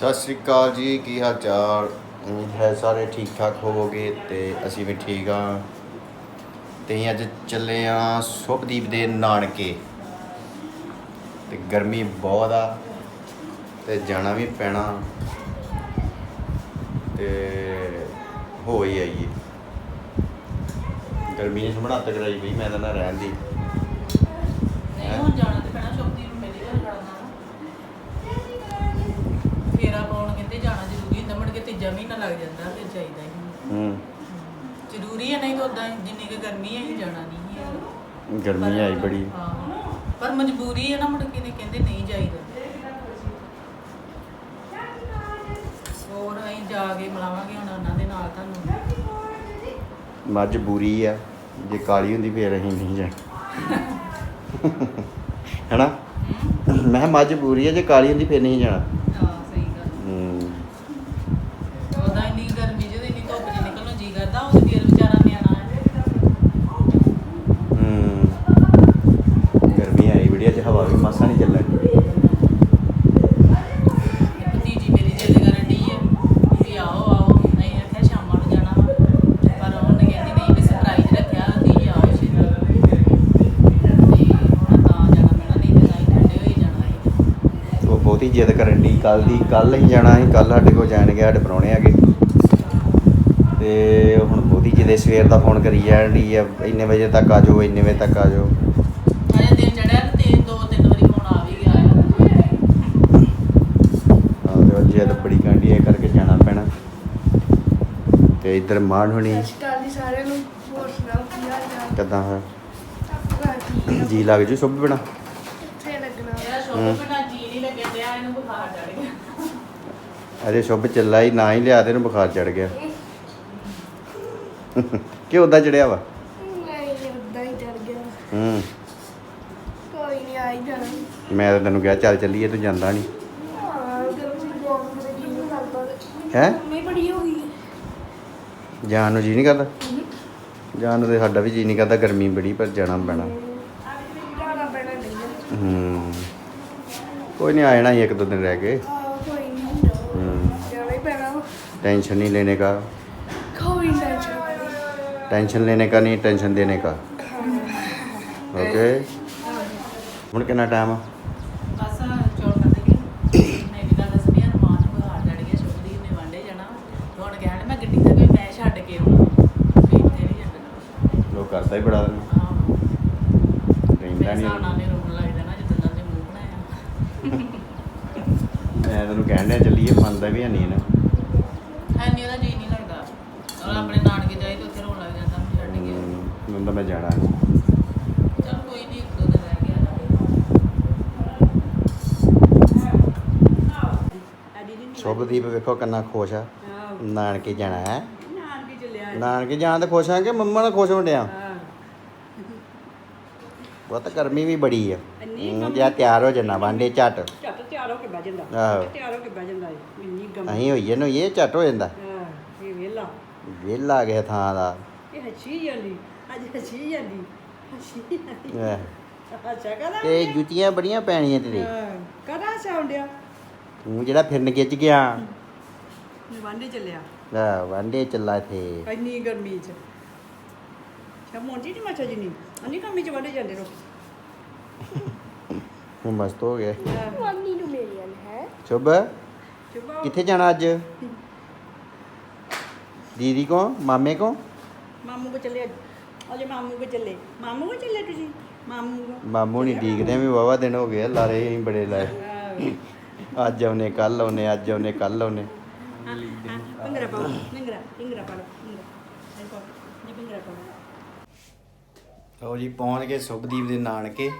ਸਤਿ ਸ਼੍ਰੀ ਅਕਾਲ ਜੀ, ਕੀ ਹਾਲ ਚਾਲ? ਉਮੀਦ ਹੈ ਸਾਰੇ ਠੀਕ ਠਾਕ ਹੋਵੋਗੇ ਤੇ ਅਸੀਂ ਵੀ ਠੀਕ ਹਾਂ। ਤੇ ਅਸੀਂ ਅੱਜ ਚੱਲੇ ਆ ਸੁਭਦੀਪ ਦੇ ਨਾਨਕੇ। ਤੇ ਗਰਮੀ ਬਹੁਤ ਆ ਤੇ ਜਾਣਾ ਵੀ ਪੈਣਾ। ਤੇ ਹੋ ਹੀ ਆਈਏ। ਗਰਮੀ ਨੇ ਸਮਣਾ ਤਕੜਾਈ ਵੀ ਮੈਂ ਤਾਂ ਨਾ ਰਹਿਣ ਦੀ। ਨਹੀਂ, ਹੁਣ ਜਾਣਾ ਹੁੰਦਾ ਮੁੜ ਕੇ ਤੀਜਾ ਮਹੀਨਾ ਲੱਗ ਜਾਂਦਾ ਫਿਰ ਚਾਹੀਦਾ ਹੀ ਹੂੰ। ਜ਼ਰੂਰੀ ਹੈ ਨਹੀਂ ਤਾਂ ਉਦਾਂ ਜਿੰਨੀ ਕੁ ਗਰਮੀ ਹੈ ਅਸੀਂ ਜਾਣਾ ਨਹੀਂ ਹੈ। ਗਰਮੀ ਪਰ- ਆਈ ਬੜੀ। ਹਾਂ। ਪਰ ਮਜਬੂਰੀ ਹੈ ਨਾ ਮੁੜ ਕੇ ਨੇ ਕਹਿੰਦੇ ਨਹੀਂ ਜਾਈਦਾ। ਹੋਰ ਅਸੀਂ ਜਾ ਕੇ ਮਿਲਾਵਾਂਗੇ ਹੁਣ ਉਹਨਾਂ ਦੇ ਨਾਲ ਤੁਹਾਨੂੰ। ਮੱਝ ਬੂਰੀ ਆ ਜੇ ਕਾਲੀ ਹੁੰਦੀ ਫੇਰ ਅਸੀਂ ਨਹੀਂ ਜਾਣਾ। ਹੈਨਾ? ਮੈਂ ਕਿਹਾ ਮੱਝ ਬੂਰੀ ਆ ਜੇ ਕਾਲੀ ਹੁੰਦੀ ਫੇਰ ਨਹੀਂ ਜਾਣਾ। ਬਹੁਤੀ ਜਿੱਦ ਕਰਨ ਦੀ ਕੱਲ ਦੀ ਕੱਲ ਹੀ ਜਾਣਾ ਸੀ ਕੱਲ ਸਾਡੇ ਕੋਲ ਜਾਣ ਗਿਆ ਸਾਡੇ ਪ੍ਰਾਹੁਣੇ ਹੈਗੇ। ਤੇ ਹੁਣ ਬਹੁਤੀ ਜਿਹਦੇ ਸਵੇਰ ਦਾ ਫੋਨ ਕਰੀ ਜਾਣ ਦੀ ਆ ਇੰਨੇ ਵਜੇ ਤੱਕ ਆ ਜਾਓ ਇੰਨੇ ਵਜੇ ਤੱਕ ਆ ਜਾਓ। ਅਜੇ ਦਿਨ ਚੜਿਆ ਤੇ ਦੋ ਤਿੰਨ ਵਾਰੀ ਫੋਨ ਆ ਵੀ ਗਿਆ ਹੈ ਹਾਂ ਤੇ ਉਹ ਜਿੱਦ ਬੜੀ ਕਾਂਡੀ ਇਹ ਕਰਕੇ ਜਾਣਾ ਪੈਣਾ। ਤੇ ਇੱਧਰ ਮਾਨ ਹੋਣੀ ਸਤਿ ਸ਼੍ਰੀ ਅਕਾਲ ਜੀ ਸਾਰਿਆਂ ਨੂੰ ਹੋਰ ਸੁਣਾਓ ਕੀ ਹਾਲ ਚਾਲ? ਕਿੱਦਾਂ ਹੈ? ਆਪਣਾ ਠੀਕ ਆ। ਜੀ ਲੱਗ ਜੂ ਸੁਭ ਬਣਾ? ਕਿੱਥੇ ਲੱਗਣਾ? ਇਹਦਾ ਸ਼ੌਕ ਬਿਨਾ ਜੀ ਨਹੀਂ ਲੱਗਣ ਡਿਆ ਇਹਨੂੰ ਬੁਖਾਰ ਚੜ ਗਿਆ ਅਜੇ ਸ਼ੁਭ ਚੱਲਾ ਹੀ ਨਾ ਹੀ ਲਿਆ ਤੇ ਇਹਨੂੰ ਬੁਖਾਰ ਚੜ ਗਿਆ। ਕਿ ਉਦਾਂ ਚੜਿਆ ਵਾ? ਨਹੀਂ ਉਦਾਂ ਹੀ ਡਰ ਗਿਆ। ਹੂੰ। ਕੋਈ ਨਹੀਂ ਆਈ ਜਾਣਾ। ਮੈਂ ਤਾਂ ਤੈਨੂੰ ਕਿਹਾ ਚੱਲ ਚੱਲੀਏ ਤੂੰ ਜਾਂਦਾ ਨਹੀਂ ਹਾਂ ਨੂੰ ਗਰਮੀ ਬੜੀ ਹੋ ਗਈ। ਜਾਣ ਨੂੰ ਜੀ ਨਹੀਂ ਕਰਦਾ? ਜਾਣ ਨੂੰ ਤੇ ਸਾਡਾ ਵੀ ਜੀ ਨਹੀਂ ਕਰਦਾ ਗਰਮੀ ਬੜੀ ਪਰ ਜਾਣਾ ਪੈਣਾ। ਹੈ। ਕੋਈ ਨਹੀਂ ਆ ਜਾਣਾ ਇੱਕ ਦੋ ਦਿਨ ਰਹਿ ਕੇ। टेंशन नहीं लेने का ਕੋਈ ਟੈਨਸ਼ਨ टेंशन लेने का नहीं टेंशन देने का ओके ਹੁਣ ਕਿੰਨਾ ਟਾਈਮ ਆ ਬਸ ਚੌੜ ਕਰ ਦੇ ਮੈਂ ਵੀ ਗੱਲ ਦੱਸਣੀ ਆ ਰਮਾਨ ਨੂੰ ਬੁਖਾਰ ਚੜ ਗਿਆ ਸ਼ੁਭਦੀਪ ਨੇ ਵਾਂਡੇ ਜਾਣਾ ਤੇ ਹੁਣ ਕਹਿਣ ਮੈਂ ਗੱਡੀ ਤੇ ਕੋਈ ਮੈਂ ਛੱਡ ਕੇ ਆਉਣਾ ਵੀ ਤੇ ਨਹੀਂ ਜਾਣਾ ਲੋ ਕਰਦਾ ਹੀ ਬੜਾ ਦਿਨ ਆਹ ਰਹਿੰਦਾ ਮੇਰੇ ਹਿਸਾਬ ਨਾਲ ਨਹੀਂ ਨੇ ਰੋਣ ਲੱਗ ਜਾਣਾ ਜਿੱਦਾਂ ਦਾ ਤੇ ਮੂੰਹ ਬਣਾਇਆ ਮੈਂ ਤੈਨੂੰ ਕਹਿਣ ਡਿਆ ਚੱਲੀਏ ਮੰਨਦਾ ਵੀ ਨਹੀਂ ਨਾ ਹੂੰ, ਤਾਂ ਮੈਂ ਜਾਣਾ ਚਲ ਕੋਈ ਨਹੀਂ ਇੱਕ ਦੋ ਦਿਨ ਰਹਿ ਗਿਆ ਸ਼ੁਭਦੀਪ ਵੇਖੋ ਕਿੰਨਾ ਖੁਸ਼ ਆ। ਨਾਨਕੇ ਜਾਣਾ ਹੈ। ਨਾਨਕੇ ਚੱਲਿਆ ਨਾਨਕੇ ਜਾਣ ਤੇ ਖੁਸ਼ ਆ ਕਿ ਮੰਮਾ ਨਾਲ ਖੁਸ਼ ਹੁੰਦਿਆ ਬਹੁਤ ਗਰਮੀ ਵੀ ਬੜੀ ਆ। ਹੂੰ, ਜਾਂ ਤਿਆਰ ਹੋ ਜਾਣਾ ਵਾਂਡੇ ਝੱਟ। ਝੱਟ ਤਿਆਰ ਹੋ ਕੇ ਬਹਿ ਜਾਂਦਾ। ਆਹੋ। ਤਿਆਰ ਹੋ ਕੇ ਬਹਿ ਜਾਂਦਾ ਏ ਇੰਨੀ ਗਮ ਅਸੀਂ ਹੋਈਏ ਨੂੰ ਇਹ ਝੱਟ ਹੋ ਜਾਂਦਾ। ਹਾਂ ਇਹ ਵੇਲਾ ਵਿਹਲਾ ਗਿਆ ਥਾਂ ਦਾ। ਇਹ ਹੱਸੀ ਜਾਂਦੀ ਅੱਜ ਹੱਸੀ ਜਾਂਦੀ। ਹੱਸੀ ਜਾਂਦੀ। ਆਹ। ਅੱਛਾ ਕਰਾ ਤੇ ਜੁੱਤੀਆਂ ਬੜੀਆਂ ਪੈਣੀਆਂ ਤੇਰੇ। ਕਰਾ ਸਾਉਂਡਿਆ ਤੂੰ ਜਿਹੜਾ ਫਿਰਨ ਖਿੱਚ ਗਿਆ। ਵਾਂਡੇ ਚੱਲਿਆ। ਆ ਵਾਂਡੇ ਚੱਲਾ ਥੇ ਇੰਨੀ ਗਰਮੀ ਚ। ਸ਼ਮੋਂਦੀ ਨਹੀਂ ਮੱਛਾ ਜਿੰਨੀ? ਅੰਨੀ ਗਰਮੀ ਚ ਵਾਂਡੇ ਜਾਂਦੇ ਰੋ ਹੁਣ ਮਸਤ ਹੋ ਗਿਆ। ਮੰਮੀ ਨੂੰ ਮੇਰੀ ਗੱਲ ਹੈ। ਸ਼ੁਭ ਚੁਬਾ ਕਿੱਥੇ ਜਾਣਾ ਅੱਜ? ਦੀਦੀ ਕੋ ਮਾਮੇ ਕੋ ਮਾਮੂ ਕੋ ਚੱਲੇ ਅੱਜ। ਅਜੇ ਮਾਮੂ ਕੋ ਚੱਲੇ। ਮਾਮੂ ਕੋ ਚੱਲੇ ਤੁਸੀਂ? ਮਾਮੂ ਕੋ? ਮਾਮੂ ਨਹੀਂ ਡੀਕਦੇ ਵੀ ਵਾਵਾ ਦਿਨ ਹੋ ਗਏ ਆ, ਲਾਰੇ ਅਸੀਂ ਬੜੇ ਲਾਏ। ਅੱਜ ਆਉਨੇ ਕੱਲ ਆਉਨੇ ਅੱਜ ਆਉਨੇ ਕੱਲ ਆਉਨੇ। ਹਾਂ, ਹਾਂ, ਭੰਗੜਾ ਪਾਓ ਭੰਗੜਾ ਭੰਗੜਾ ਪਾ ਲਓ ਭੰਗੜਾ। ਇਹ ਪਾਓ ਜੀ ਭੰਗੜਾ ਪਾਓ। ਲਓ ਜੀ ਪਹੁੰਚ ਗਏ ਸੁਭਦੀਪ ਦੇ ਨਾਨਕੇ।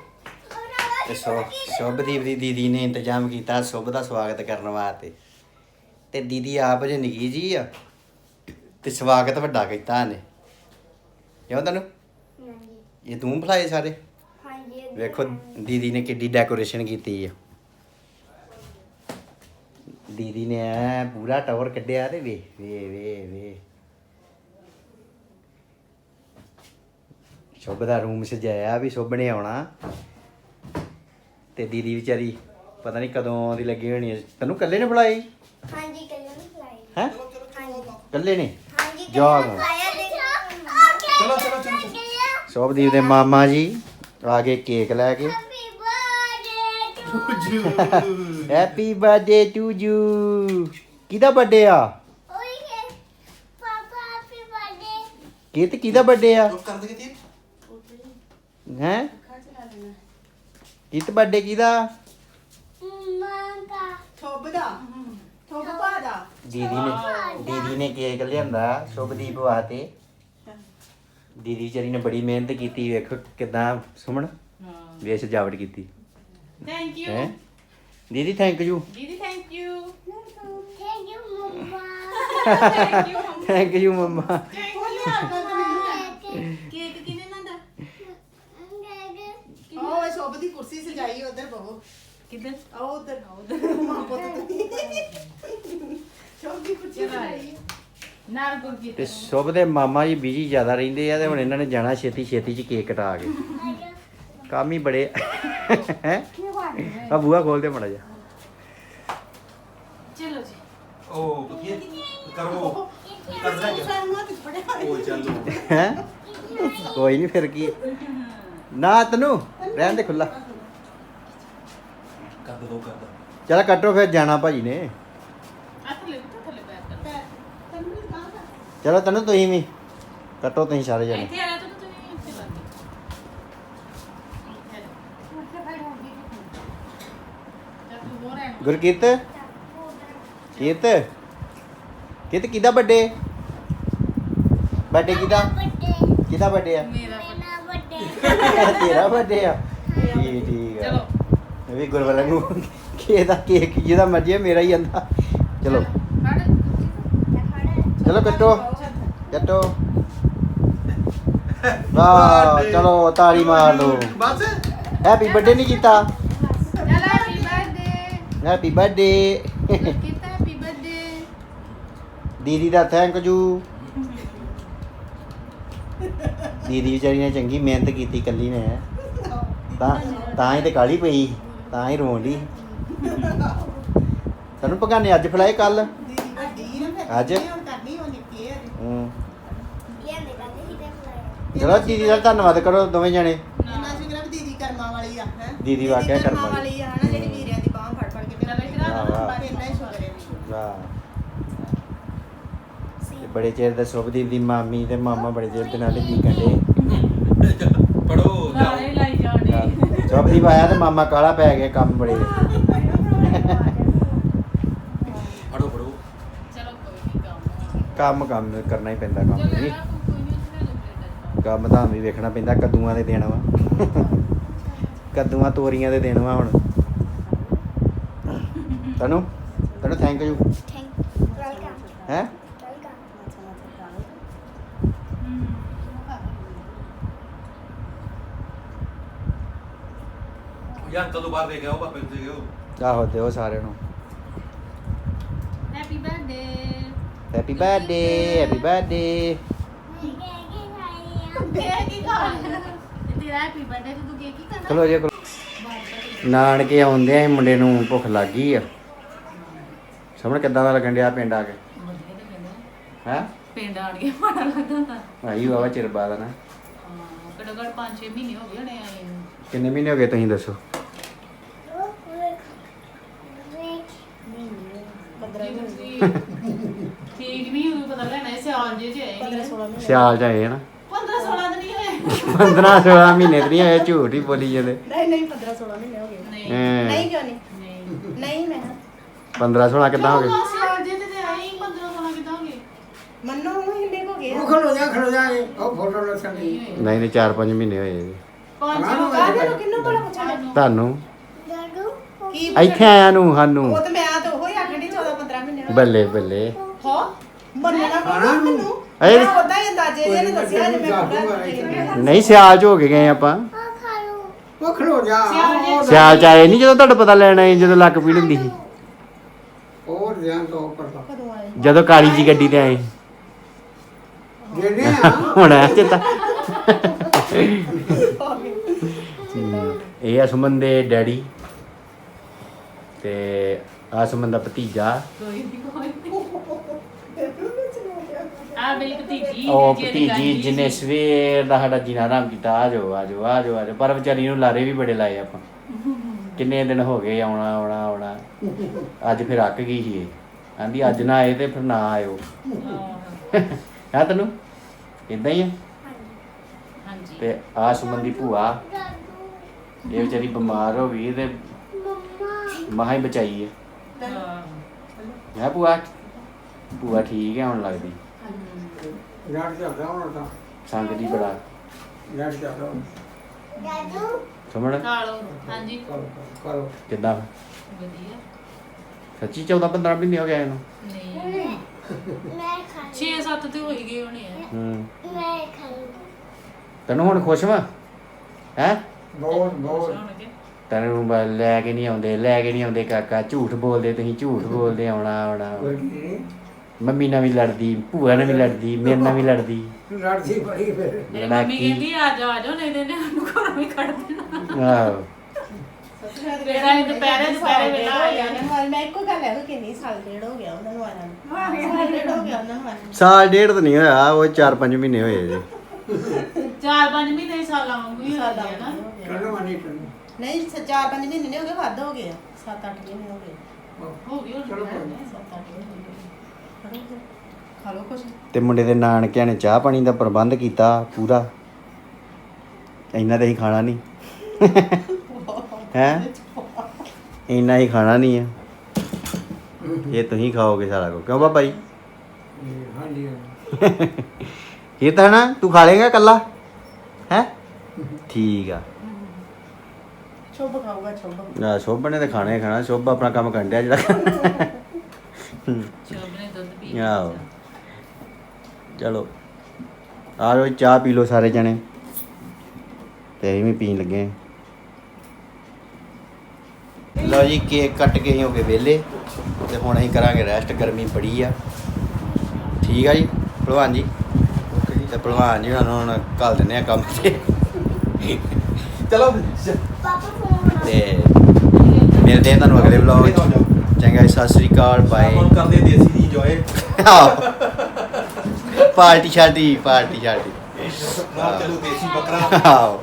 ਤੇ ਸੁ- ਸੁਭਦੀਪ ਦੀ। ਦੀਦੀ ਨੇ ਇੰਤਜ਼ਾਮ ਕੀਤਾ ਸੁਭ ਦਾ ਸਵਾਗਤ ਕਰਨ ਵਾਸਤੇ। ਤੇ ਦੀਦੀ ਆਪ ਜੇ ਨਿੱਕੀ ਜੀ ਆ ਤੇ ਸਵਾਗਤ ਵੱਡਾ ਕੀਤਾ ਇਹਨੇ। ਕਿਉਂ ਤੈਨੂੰ ਹਾਂਜੀ। ਇਹ ਤੂੰ ਭਲਾਏ ਸਾਰੇ? ਹਾਂਜੀ ਵੇਖੋ ਦੀਦੀ ਨੇ ਕਿੱਡੀ ਡੈਕੋਰੇਸ਼ਨ ਕੀਤੀ ਆ। ਦੀਦੀ ਨੇ ਐ ਪੂਰਾ ਟਾਵਰ ਕੱਢਿਆ ਤੇ ਵੇ ਵੇ ਵੇ ਵੇ ਸ਼ੁਭ ਦਾ ਰੂਮ ਸਜਾਇਆ ਵੀ ਸ਼ੁਭ ਨੇ ਆਉਣਾ। ਤੇ ਦੀਦੀ ਵਿਚਾਰੀ ਪਤਾ ਨਹੀਂ ਕਦੋਂ ਦੀ ਲੱਗੀ ਹੋਣੀ ਹੈ। ਤੈਨੂੰ ਇਕੱਲੇ ਨੇ ਬੁਲਾਈ? ਹਾਂਜੀ ਕੱਲ੍ਹ ਨੂੰ ਫਲਾਈ ਹੈ? ਕੱਲੇ ਨੇ? ਹਾਂਜੀ ਜਾਗ। ਫਲਾਇਆ ਦੇ ਚਲੋ ਚਲੋ ਚਲੋ ਸ਼ੋਭਦੀਪ ਦੇ ਮਾਮਾ ਜੀ ਆ ਗਏ ਕੇਕ ਲੈ ਕੇ। Happy birthday to happy birthday to you ਕਿਹਦਾ ਬਰਥਡੇ ਆ? ਓਏ ਪਾਪਾ ਹੈਪੀ ਬਰਥਡੇ ਕਿਤ ਕਿਹਦਾ ਬਰਥਡੇ ਆ? ਹੈ ਕਿਤ। ਬਰਥਡੇ ਕਿਹਦਾ ਮਾਂਗਾ ਥੋਬ ਦਾ ਥੋਬ ਪਾ ਦਾ ਦੀਦੀ ਨੇ ਦੀਦੀ ਨੇ ਕੇਕ ਲਿਆਂਦਾ ਸ਼ੁਭਦੀਪ ਵਾਸਤੇ। ਦੀਦੀ ਵਿਚਾਰੀ ਨੇ ਬੜੀ ਮਿਹਨਤ ਕੀਤੀ ਵੇਖੋ ਕਿਦਾਂ ਸੁਮਣ ਹਾਂ। ਵੇ ਸਜਾਵਟ ਕੀਤੀ। ਥੈਂਕ ਯੂ ਹੈ? ਦੀਦੀ ਥੈਂਕ ਯੂ ਦੀਦੀ ਥੈਂਕ ਯੂ ਥੈਂਕ ਯੂ ਮਮਾ। ਥੈਂਕ ਯੂ ਥੈਂਕ ਯੂ ਮਮਾ। ਕੇਕ ਕਿਨੇ? ਨੰਦਾ ਉਹ ਸ਼ੋਭ ਦੀ ਕੁਰਸੀ ਸਜਾਈ ਉਧਰ ਬਹੁ। ਕਿੱਧਰ? ਆਓ ਉਧਰ। ਉਧਰ ਮਾਂ ਪੁੱਤ। ਸ਼ੋਭ ਦੀ ਕੁਰਸੀ ਸਜਾਈ ਨਾਲ ਤੇ ਸ਼ੁਭ ਦੇ ਮਾਮਾ ਜੀ ਬਿਜ਼ੀ ਜ਼ਿਆਦਾ ਰਹਿੰਦੇ ਆ ਤੇ ਹੁਣ ਇਹਨਾਂ ਨੇ ਜਾਣਾ ਛੇਤੀ ਛੇਤੀ ਚ ਕੇਕ ਕਟਾ ਕੇ। ਕੰਮ ਹੀ ਬੜੇ ਹੈ? ਆ ਬੂਆ ਖੋਲ ਦੇ ਮੜਾ ਜਾ ਚਲੋ ਜੀ। ਉਹ ਬੁੱਧੀਏ ਕਰੋ। ਕਰ ਦੇ ਉਹ ਚਲੋ ਹੈ? ਕੋਈ ਨਹੀਂ ਫਿਰ ਕੀ। ਨਾ ਤੈਨੂੰ ਰਹਿਣ ਦੇ ਖੁੱਲਾ ਕਰ ਦੋ ਕਰ ਦੋ। ਚਲ ਕੱਟੋ ਫਿਰ ਜਾਣਾ ਭਾਜੀ ਨੇ ਆ ਥੱਲੇ ਥੱਲੇ ਪੈਰ ਕਰ ਚਲੋ ਤੈਨੂੰ ਤੁਸੀਂ ਵੀ ਕੱਟੋ ਤੁਸੀਂ ਸਾਰੇ ਜਣੇ। ਇੱਥੇ ਆ ਜਾ ਤੂੰ ਤੁਸੀਂ ਇੱਥੇ ਲੱਗ ਗੁਰਕੀਤ ਕੀਤ ਕੀਤ ਕਿਹਦਾ ਬਰਥਡੇ ਬਰਥਡੇ ਕਿਹਦਾ? ਕਿਹਦਾ ਬਰਥਡੇ ਆ? ਮੇਰਾ ਤੇਰਾ ਬਰਥਡੇ ਆ? ਠੀਕ ਠੀਕ ਆ। ਚਲੋ। ਇਹ ਵੀ ਗੁਰਵਾਲਾ ਨੂੰ ਕਿਹਦਾ ਕੇਕ ਜਿਹਦਾ ਮਰਜ਼ੀ ਹੈ ਮੇਰਾ ਹੀ ਆਂਦਾ ਚਲੋ। ਚਲੋ ਕੱਟੋ। ਕੱਟੋ। ਵਾਹ ਚਲੋ ਤਾੜੀ ਮਾਰ ਲਓ। ਬਸ। ਹੈਪੀ ਬਰਥਡੇ ਨਹੀਂ ਕੀਤਾ। ਚਲ ਹੈਪੀ ਬਰਥਡੇ ਹੈਪੀ ਬਰਥਡੇ ਕੀਤਾ ਹੈਪੀ ਬਰਥਡੇ ਦੀਦੀ ਦਾ ਥੈਂਕ ਯੂ ਦੀਦੀ ਵਿਚਾਰੀ ਨੇ ਚੰਗੀ ਮਿਹਨਤ ਕੀਤੀ ਕੱਲੀ ਨੇ। ਤਾਂ ਤਾਂ ਹੀ ਤੇ ਕਾਲੀ ਪਈ ਤਾਂ ਹੀ ਰੋਣ ਦੀ ਤੈਨੂੰ ਪਕਾਨੇ ਅੱਜ ਫਲਾਏ ਕੱਲ ਅੱਜ? ਹੁਣ ਕਰਨੀ ਉਹ ਨਿੱਕੀ ਹੈ। ਹੂੰ ਲਿਆਂਦੇ ਕਹਿੰਦੇ ਸੀ ਤੇ ਫਲਾਇਆ ਚਲੋ ਦੀਦੀ ਦਾ ਧੰਨਵਾਦ ਕਰੋ ਦੋਵੇਂ ਜਣੇ। ਇਹਨਾਂ ਸ਼ੁਕਰ ਵੀ ਦੀਦੀ ਕਰਮਾਂ ਵਾਲੀ ਆ ਹੈ? ਦੀਦੀ ਵਾਕਿਆ ਕਰਮਾਂ ਵਾਲੀ। ਵਾਲੀ ਆ ਹਨਾ ਜਿਹੜੀ ਵੀਰਿਆਂ ਦੀ ਬਾਹ ਫੜ ਫੜ ਕੇ ਆ ਵਾਹ, ਵਾਹ। ਪਰ ਇੰਨਾ ਹੀ ਸ਼ੁਕਰ ਹੈ ਵਾਹ। ਤੇ ਬੜੇ ਚਿਰ ਦਾ ਸ਼ੁਭਦੀਪ ਦੀ ਮਾਮੀ ਤੇ ਮਾਮਾ ਬੜੇ ਚਿਰ ਦੇ ਨਾਲ ਹੀ ਕੰਡੇ ਪੜੋ ਨਾਲੇ ਲਾਈ ਜਾਣੇ। ਸ਼ੁਭਦੀਪ ਆਇਆ ਤੇ ਮਾਮਾ ਕਾਲਾ ਪੈ ਗਿਆ ਕੰਮ ਬੜੇ ਪੜੋ ਪੜੋ ਚਲੋ ਕੋਈ ਨਹੀਂ ਕੰਮ ਕੰਮ ਕਰਨਾ ਹੀ ਪੈਂਦਾ ਕੰਮ ਲਓ ਕੰਮ ਤਾਂ ਵੀ ਵੇਖਣਾ ਪੈਂਦਾ ਕੱਦੂਆਂ ਦੇ ਦੇਣ ਵਾ। ਕੱਦੂਆਂ ਤੋਰੀਆਂ ਦੇ ਦੇਣ ਵਾ ਹੁਣ। ਤੈਨੂੰ ਤੈਨੂੰ ਥੈਂਕ ਯੂ ਥੈਂਕ ਵੈਲਕਮ ਹੈ? ਵੈਲਕਮ ਯਾਰ ਕਦੋਂ ਬਾਹਰ ਦੇ ਗਿਆ ਉਹ ਪਾਪੇ ਦੇ ਗਿਆ ਆਹੋ ਦਿਓ ਸਾਰਿਆਂ ਨੂੰ happy birthday happy birthday happy birthday ਚਲੋ ਜੀ। ਨਾਨਕੇ ਆਉਂਦੇ ਆ ਮੁੰਡੇ ਨੂੰ ਭੁੱਖ ਲੱਗ ਆ। ਸਮਝ ਕਿੱਦਾਂ ਦਾ ਲੱਗਣ ਡਿਆ ਪਿੰਡ ਆ ਕੇ? ਹੈ? ਪਿੰਡ ਆਣ ਕੇ ਮਾੜਾ ਲੱਗਦਾ। ਤਾਂ ਆਈ ਵਾਵਾ ਚਿਰ ਬਾਅਦ ਨਾ। ਘੱਟੋ ਘੱਟ 5-6 ਮਹੀਨੇ ਹੋ ਗਏ ਹੋਣੇ ਆਏ ਨੂੰ। ਕਿੰਨੇ ਮਹੀਨੇ ਹੋ ਗਏ ਤੁਸੀਂ ਦੱਸੋ ਨਹੀਂ ਉਹ ਪਤਾ ਲੈਣਾ ਇਹ ਸਿਆਲ ਜੇ ਚ ਆਏ ਨਹੀਂ ਸਿਆਲ ਚ ਆਏ ਆ ਨਾ 15 16 ਦਿਨ ਹੀ ਹੋਏ। 15 16 ਮਹੀਨੇ ਤੇ ਨਹੀਂ ਆਏ ਝੂਠ ਹੀ ਬੋਲੀ ਜਾਂਦੇ। ਨਹੀਂ ਨਹੀਂ 15 16 ਮਹੀਨੇ ਹੋ ਗਏ। ਨਹੀਂ। ਨਹੀਂ ਕਿਉਂ ਨਹੀਂ? ਨਹੀਂ ਮੈਂ। 15 16 ਕਿੱਦਾਂ ਹੋ ਗਏ? ਸਿਆਲ ਜੇ ਤੇ ਆਏ ਹੀ 15 16 ਕਿਦਾਂ ਹੋ ਗਏ? ਮੰਨੋ ਉਹ ਹਿੰਦੇ ਹੋ ਗਏ ਉਹ ਖਲੋ ਜਾ ਖਲੋ ਜਾ ਉਹ ਫੋਟੋ ਲੱਸਣ ਦੀ ਨਹੀਂ ਨਹੀਂ 4-5 ਮਹੀਨੇ ਹੋਏ ਜੀ। ਪੰਜ ਹਾਂ, ਹੋ ਕਾਹਦੇ ਨੂੰ ਕਿੰਨੂੰ ਬੜਾ ਪੁੱਛਣਾ ਤੁਹਾਨੂੰ। ਕੀ ਇੱਥੇ ਆਇਆ ਨੂੰ ਸਾਨੂੰ। ਉਹ ਤੇ ਮੈਂ ਤਾਂ ਉਹ ਹੀ ਆਖਣੀ 14 15 ਮਹੀਨੇ ਬੱਲੇ ਬੱਲੇ। ਹੋ? ਮੰਨਣਾ ਨੂੰ। ਮੈਨੂੰ। ਮੈਂ ਉਦਾਂ ਹੀ ਅੰਦਾਜ਼ੇ ਜਿਹੇ ਨੇ ਦੱਸਿਆ ਜੇ ਮੈਂ ਕੋਈ ਪੂਰਾ ਨਹੀਂ ਸਿਆਲ ਚ ਹੋ ਕੇ ਗਏ ਆਪਾਂ। ਉਹ ਖਲੋ ਜਾ। ਸਿਆਲ ਚ ਆਏ ਨਹੀਂ ਜਦੋਂ ਤੁਹਾਡਾ ਪਤਾ ਲੈਣਾ ਸੀ ਜਦੋਂ ਲੱਕ ਪੀੜ ਹੁੰਦੀ ਸੀ? ਹੋਰ ਧਿਆਨ ਤੋਂ ਉੱਪਰ ਆਏ? ਜਦੋਂ ਕਾਲੀ ਜੀ ਗੱਡੀ ਤੇ ਆਏ। ਜਿਹੜੇ ਆ। ਹੁਣ ਆ ਚੇਤਾ। ਇਹ ਆ ਸੁਮਨ ਦੇ ਡੈਡੀ ਤੇ ਆ ਸੁਮਨ ਦਾ ਭਤੀਜਾ। ਕੋਈ ਨਹੀਂ ਕੋਈ ਆ ਮੇਰੀ ਭਤੀਜੀ ਉਹ ਭਤੀਜੀ ਜਿਹਨੇ। ਸਵੇਰ ਦਾ ਸਾਡਾ ਜੀਣਾ ਆਰਾਮ ਕੀਤਾ ਆ ਜਾਓ ਆ ਜਾਓ ਆ ਜਾਓ ਆ ਜਾਓ। ਪਰ ਵਿਚਾਰੀ ਨੂੰ ਲਾਰੇ ਵੀ ਬੜੇ ਲਾਏ ਆਪਾਂ। ਕਿੰਨੇ ਦਿਨ ਹੋ ਗਏ ਆਉਣਾ ਆਉਣਾ ਆਉਣਾ। ਅੱਜ ਫਿਰ ਅੱਕ ਗਈ ਸੀ ਇਹ। ਆਂਦੀ ਅੱਜ ਨਾ ਆਏ ਤੇ ਫਿਰ ਨਾ ਆਇਓ। ਹਾਂ, ਤੈਨੂੰ? ਇਦਾਂ ਹੀ ਆ? ਹਾਂਜੀ। ਤੇ ਆ ਸੁਮਨ ਦੀ ਭੂਆ ਇਹ ਵਿਚਾਰੀ ਬਿਮਾਰ ਹੋ ਗਈ ਤੇ ਮਹਾ ਹੀ ਬਚਾਈ ਹੈ ਹਾਂ। ਹੈ ਭੂਆ? ਭੂਆ ਠੀਕ ਹੈ ਹੁਣ ਲੱਗਦੀ। ਲੜ ਜਾਂਦਾ ਹੁਣ ਤਾਂ। ਸੰਗ ਦੀ ਬੜਾ। ਲੜ ਜਾਂਦਾ। ਦਾਦੂ ਸੁਮਨ? ਖਾ ਲਓ ਹਾਂਜੀ। ਕਰੋ ਕਰੋ ਕਿੱਦਾਂ? ਵਧੀਆ। ਸੱਚੀ 14 15 ਮਹੀਨੇ ਹੋ ਗਏ ਇਹਨੂੰ। ਨਹੀਂ। ਮੈਂ ਖਾਣੀ। 6-7 ਤੇ ਹੋ ਹੀ ਗਏ ਹੋਣੇ ਆ। ਹੂੰ। ਮੈਂ ਖਾਣੀ। ਤੈਨੂੰ ਹੁਣ ਖੁਸ਼ ਵਾ? ਹੈ? ਬਹੁਤ ਬਹੁਤ। ਹੋਣਗੇ। ਤੈਨੂੰ ਬ- ਲੈ ਕੇ ਨਹੀਂ ਆਉਂਦੇ ਲੈ ਕੇ ਨਹੀਂ ਆਉਂਦੇ ਕਾਕਾ। ਝੂਠ ਬੋਲਦੇ ਤੁਸੀਂ ਝੂਠ ਬੋਲਦੇ ਆਉਣਾ ਆਉਣਾ। ਕੋਈ ਨਹੀਂ ਮੰਮੀ ਨਾਲ ਵੀ ਲੜਦੀ ਭੂਆ ਨਾਲ ਵੀ ਲੜਦੀ ਮੇਰੇ ਨਾਲ ਵੀ ਲੜਦੀ। ਲੜਦੀ ਬੜੀ ਫਿਰ। ਮੇਰੀ ਲੜਾ ਮੰਮੀ ਕੀ ਕਹਿੰਦੀ ਆ ਜਾ ਆ ਜਾ ਨਹੀਂ ਤੇ ਇਹਨੂੰ ਘਰੋਂ ਵੀ ਕੱਢ ਦੇਣਾ। ਆਹੋ। ਮੇਰਾ ਇਹ ਦੁਪਹਿਰੇ ਦੁਪਹਿਰੇ ਵੇਲਾ ਆ ਜਾਣਾ ਮੈਂ ਇੱਕੋ ਗੱਲ ਹੈ ਕਿ ਨਹੀਂ ਸਾਲ ਡੇਢ ਹੋ ਗਿਆ ਉਹਨਾਂ ਨੂੰ ਆਇਆ ਨੂੰ। ਸਾਲ ਡੇਢ ਹੋ ਗਿਆ ਉਹਨਾਂ ਨੂੰ ਆਇਆ ਸਾਲ ਡੇਢ ਤਾਂ ਨਹੀਂ ਹੋਇਆ ਉਹ 4-5 ਮਹੀਨੇ ਹੋਏ ਜੇ ਚਾਰ ਪੰਜ ਮਹੀਨੇ ਸਾਲਾਂ ਹੀ ਹੋ ਗਿਆ ਨਾ ਮਨੀ ਨਹੀਂ ਸ- ਚਾਰ ਪੰਜ ਮਹੀਨੇ ਨਹੀਂ ਹੋ ਗਏ ਵੱਧ ਹੋ ਗਏ ਆ। ਸੱਤ ਅੱਠ ਮਹੀਨੇ ਹੋ ਗਏ। ਹੋ ਗਈ ਹੁਣ ਚਲੋ ਕੋਈ ਨੀ। ਸੱਤ ਅੱਠ ਮਹੀਨੇ। ਹੋ ਫਿਰ, ਖਾ ਲਓ ਕੁਛ। ਤੇ ਮੁੰਡੇ ਦੇ ਨਾਨਕਿਆਂ ਨੇ ਚਾਹ ਪਾਣੀ ਦਾ ਪ੍ਰਬੰਧ ਕੀਤਾ ਪੂਰਾ। ਇੰਨਾ ਤਾਂ ਹੀ ਖਾਣਾ ਨਹੀਂ। ਹੈ? ਇੰਨਾ ਹੀ ਖਾਣਾ ਨਹੀਂ ਹੈ ਇਹ ਤੁਸੀਂ ਖਾਓਗੇ ਸਾਰਾ ਕੁਝ ਕਿਉਂ ਬਾਬਾ ਜੀ? ਇਹ ਹਾਂਜੀ ਹਾਂਜੀ। ਇਹ ਤਾਂ ਨਾ ਤੂੰ ਖਾ ਲੇਗਾ ਕੱਲਾ ਹੈ? ਠੀਕ ਆ। ਚੁੱਪ ਖਾਊਗਾ ਚੁੱਪ ਆ ਸ਼ੋਭ ਨੇ ਤਾਂ ਖਾਣਾ ਹੀ ਖਾਣਾ। ਸ਼ੋਭ ਆਪਣਾ ਕੰਮ ਕਰਨ ਡਿਆ ਜਿਹੜਾ। ਸ਼ੋਭ ਨੇ ਆਹੋ। ਚਲੋ। ਆ ਜਾਓ ਚਾਹ ਪੀ ਲਓ ਸਾਰੇ ਜਣੇ। ਤੇ ਅਸੀਂ ਵੀ ਪੀਣ ਲੱਗੇ ਹਾਂ। ਲਓ ਜੀ, ਕੇਕ ਕੱਟ ਕੇ ਅਸੀਂ ਹੋ ਗਏ ਵਿਹਲੇ। ਤੇ ਹੁਣ ਅਸੀਂ ਕਰਾਂਗੇ ਰੈਸਟ ਗਰਮੀ ਬੜੀ ਆ। ਠੀਕ ਆ ਜੀ, ਭਲਵਾਨ ਜੀ। ਤੇ ਭਲਵਾਨ ਜੀ ਉਹਨਾਂ ਨੂੰ ਹੁਣ ਕੱਲ ਦਿੰਦੇ ਆ ਕੰਮ ਤੇ। ਚਲੋ। ਪਾਪਾ ਫੋਨ ਤੇ ਮਿਲਦੇ ਆ ਤੁਹਾਨੂੰ ਅਗਲੇ ਵਲੌਗ ਚੰਗਾ ਜੀ, ਸਤਿ ਸ੍ਰੀ ਅਕਾਲ ਬਾਏ ਕਰਦੇ ਦੇਸੀ ਪਾਰਟੀ ਸ਼ਾਰਟੀ ਪਾਰਟੀ ਸ਼ਾਰਟੀ ਨਾਲ ਚਲੋ ਦੇਸੀ ਬੱਕਰਾ। ਆਓ